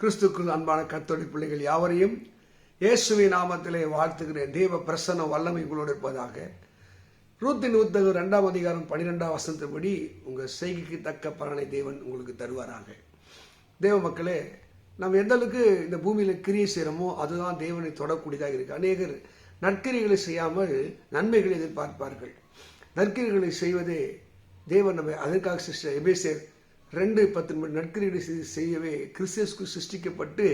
கிறிஸ்துக்குள் அன்பான கத்தோடி பிள்ளைகள் யாவரையும் இயேசுவி நாமத்திலே வாழ்த்துகிறேன். தேவ பிரசன்ன வல்லமை உங்களோடு இருப்பதாக. ரூத்தின் உத்தகம் ரெண்டாம் அதிகாரம் பன்னிரெண்டாம் வசனத்தின்படி உங்கள் செய்கைக்கு தக்க பலனை தேவன் உங்களுக்கு தருவாராக. தேவ மக்களே நம்ம எந்த அளவுக்கு இந்த பூமியில் கிரியை செய்கிறோமோ அதுதான் தேவனை தொடக்கூடியதாக இருக்குது அநேகர் நற்கிரிகளை செய்யாமல் நன்மைகளை எதிர்பார்ப்பார்கள். நற்கிரிகளை செய்வதே தேவன் நம்ம அதற்காக சிஸ்டர் எபேசியர் ரெண்டு பத்து மணி நற்கிரிகளை செய்யவே கிறிஸ்துக்கு சிருஷ்டிக்கப்பட்டு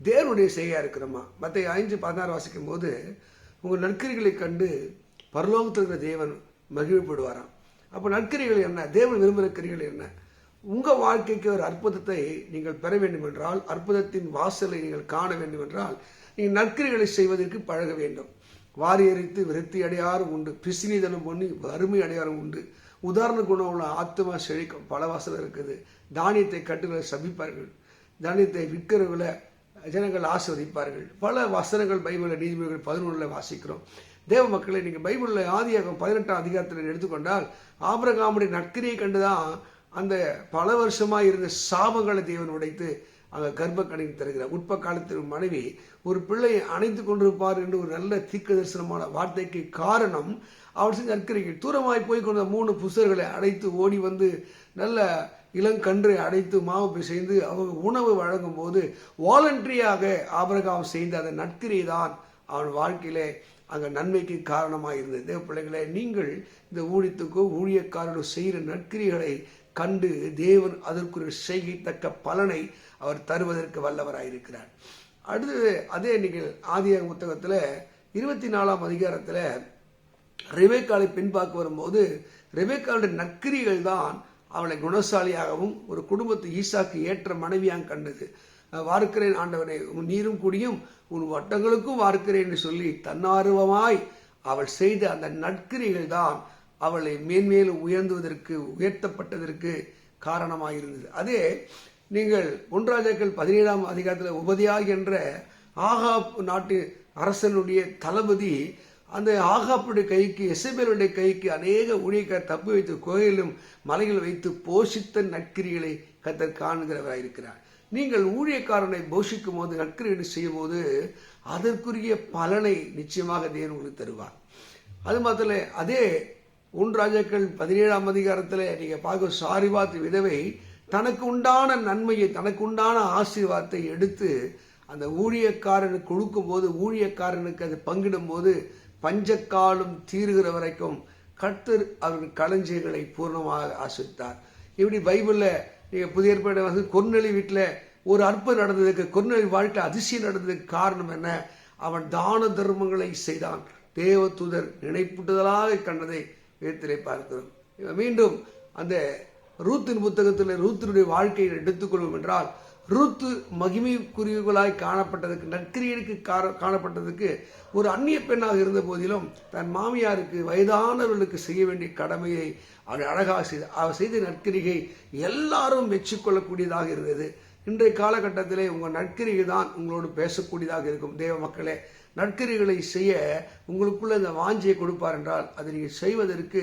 தேவனுடைய செய்யா இருக்கிறோமா? மற்ற ஐந்து பதினாறு வாசிக்கும் போது உங்கள் நற்கிரிகளை கண்டு பரலோகத்தில் இருக்கிற தேவன் மகிழ்வுபடுவாராம் அப்போ நற்கிரிகள் என்ன? தேவன் விரும்புகிற கிரிகள் என்ன? உங்கள் வாழ்க்கைக்கு ஒரு அற்புதத்தை நீங்கள் பெற வேண்டும் என்றால் அற்புதத்தின் வாசலை நீங்கள் காண வேண்டும் என்றால் நீங்கள் நற்கிரிகளை செய்வதற்கு பழக வேண்டும். வாரி எறித்து விருத்தி அடையாரும் உண்டு. பிசினிதனம் பண்ணி வறுமை அடையாரும் உண்டு. உதாரண குணம் உள்ள ஆத்மா செழிக்கும் பல வாசல் இருக்குது. தானியத்தை கட்டுகளை சபிப்பார்கள். தானியத்தை விற்கிறவர்களை ஜனங்கள் ஆஸ்வதிப்பார்கள் பல வசனங்கள் பைபிளில் நீதிமொழிகள் பதினொன்றில் வாசிக்கிறோம். தேவ மக்களை நீங்கள் பைபிளில் ஆதியாகம் பதினெட்டாம் அதிகாரத்தில் எடுத்துக்கொண்டால் ஆபரகாமுடைய நற்கிரியை கண்டுதான் அந்த பல வருஷமாக இருந்த சாபங்களை தேவன் உடைத்து அங்கே கர்ப்பக்கடையில் தருகிறார். உட்ப காலத்தில் மனைவி ஒரு பிள்ளையை அணைத்து கொண்டிருப்பார் என்று ஒரு நல்ல தீக்க தரிசனமான வார்த்தைக்கு காரணம் அவர் செஞ்ச நற்கரைகள் தூரமாய் போய் கொண்ட மூணு புஸ்தர்களை அடைத்து ஓடி வந்து நல்ல இளங்கன்று அடைத்து மாவு பிசைந்து அவங்க உணவு வழங்கும் போது வாலண்டரியாக ஆபரகாம் செய்த அந்த நற்கிரியை தான் அவன் வாழ்க்கையிலே அங்கே நன்மைக்கு காரணமாக இருந்தது. தேவ பிள்ளைகளை நீங்கள் இந்த ஊழியத்துக்கோ ஊழியக்காரர்களோ செய்கிற நற்கிரிகளை கண்டு தேவன் அதற்குரிய செய்கைத்தக்க பலனை அவர் தருவதற்கு வல்லவராயிருக்கிறார் அடுத்தது அதே நீங்கள் ஆதியாக புத்தகத்தில் இருபத்தி நாலாம் அதிகாரத்தில் ரெபேக்காலை பின்பாக்கு வரும்போது ரெபேக்காளுடைய நற்கிரிகள் தான் அவளை குணசாலியாகவும் ஒரு குடும்பத்து ஈசாக்கு ஏற்ற மனைவியாக கண்டது. வார்க்கிறேன் ஆண்டவனை உன் நீரும் குடியும் உன் வட்டங்களுக்கும் வார்க்கிறேன் என்று சொல்லி தன்னார்வமாய் அவள் செய்த அந்த நற்கிரிகள் தான் அவளை மேன்மேலும் உயர்ந்துவதற்கு உயர்த்தப்பட்டதற்கு காரணமாக இருந்தது அதே நீங்கள் ஒன்றாஜாக்கள் பதினேழாம் அதிகாரத்தில் உபதியாக என்ற ஆகாப் நாட்டு அரசனுடைய தளபதி அந்த ஆகாப்புடைய கைக்கு எசபேலுடைய கைக்கு அநேக ஊழியக்கார் தப்பி வைத்து கோயிலும் மலையில் வைத்து போஷித்த நற்கிரிகளை கத்தர் காணுகிறவராக இருக்கிறார். நீங்கள் ஊழியக்காரனை போஷிக்கும் போது நற்கிரிகளை செய்யும் போது அதற்குரிய பலனை நிச்சயமாக தேவன் உங்களுக்கு தருவார். அது மாத்திர அதே உன் ராஜாக்கள் பதினேழாம் அதிகாரத்தில் நீங்கள் பார்க்க சாரிபாத் விதவை தனக்கு உண்டான நன்மையை தனக்கு உண்டான ஆசீர்வாதத்தை எடுத்து அந்த ஊழியக்காரனுக்கு கொடுக்கும் போது ஊழியக்காரனுக்கு அது பங்கிடும் போது பஞ்சக்காலம் தீருகிற வரைக்கும் கர்த்தர் அவர்கள் களஞ்சியங்களை பூர்ணமாக ஆசிரித்தார். இப்படி பைபிளில் நீங்கள் புதிய ஏற்பாடு வந்து கொர்நெலி வீட்டில் ஒரு அற்புதம் நடந்ததுக்கு கொர்நெலி வாழ்க்கை அதிசயம் நடந்ததுக்கு காரணம் என்ன? அவன் தான தர்மங்களை செய்தான். தேவதூதர் நினைப்புட்டுதலாக கண்டதை வேத்திலே பார்க்கிறோம். மீண்டும் அந்த ரூத்தின் புத்தகத்தில் ரூத்தினுடைய வாழ்க்கையை எடுத்துக்கொள்வோம் என்றால் ரூத்து மகிமைக்குரியவர்களாய் காணப்பட்டதுக்கு நற்கிரியனுக்கு காணப்பட்டதுக்கு ஒரு அந்நிய பெண்ணாக இருந்த போதிலும் தன் மாமியாருக்கு வயதானவர்களுக்கு செய்ய வேண்டிய கடமையை அவள் அழகாக செய்த அவர் செய்த நற்கிரிகை எல்லாரும் மெச்சிக்கொள்ளக்கூடியதாக இருந்தது. இன்றைய காலகட்டத்திலே உங்கள் நற்கிரிகை தான் உங்களோடு பேசக்கூடியதாக இருக்கும். தேவ மக்களே நற்கரிகளை செய்ய உங்களுக்குள்ள இந்த வாஞ்சியை கொடுப்பார் என்றால் அதை நீங்கள் செய்வதற்கு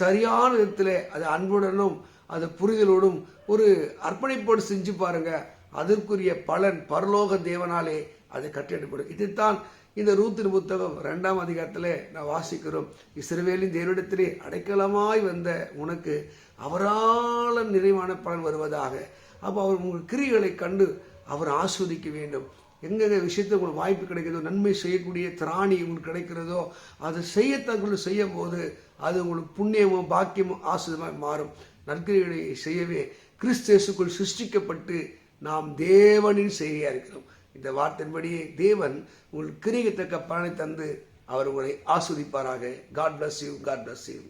சரியான விதத்தில் அது அன்புடனும் அது புரிதலோடும் ஒரு அர்ப்பணிப்போடு செஞ்சு பாருங்க. அதற்குரிய பலன் பரலோக தேவனாலே அது கட்டெடுப்படும். இதுதான் இந்த ரூத்தின் புத்தகம் ரெண்டாம் அதிகாரத்தில் நான் வாசிக்கிறோம். இஸ்ரவேலின் தேவனிடத்திலே அடைக்கலமாய் வந்த உனக்கு அவரால் நிறைவான பலன் வருவதாக. அப்போ அவர் உங்கள் கிரிகளை கண்டு அவர் ஆஸ்வதிக்க வேண்டும். எங்கெங்க விஷயத்தை உங்களுக்கு வாய்ப்பு கிடைக்கிறதோ நன்மை செய்யக்கூடிய திராணி உங்களுக்கு கிடைக்கிறதோ அதை செய்யத்தக்குள்ள செய்யும் போது அது உங்களுக்கு புண்ணியமும் பாக்கியமும் ஆசிரியமாக மாறும். நற்கிரிகளை செய்யவே கிறிஸ்தேசுக்குள் சிருஷ்டிக்கப்பட்டு நாம் தேவனின் செய்தியாக இருக்கிறோம். இந்த வார்த்தையின்படியே தேவன் உங்கள் கிரிகத்தக்க பலனை தந்து அவர் உங்களை ஆஸ்வதிப்பாராக. God bless you God bless you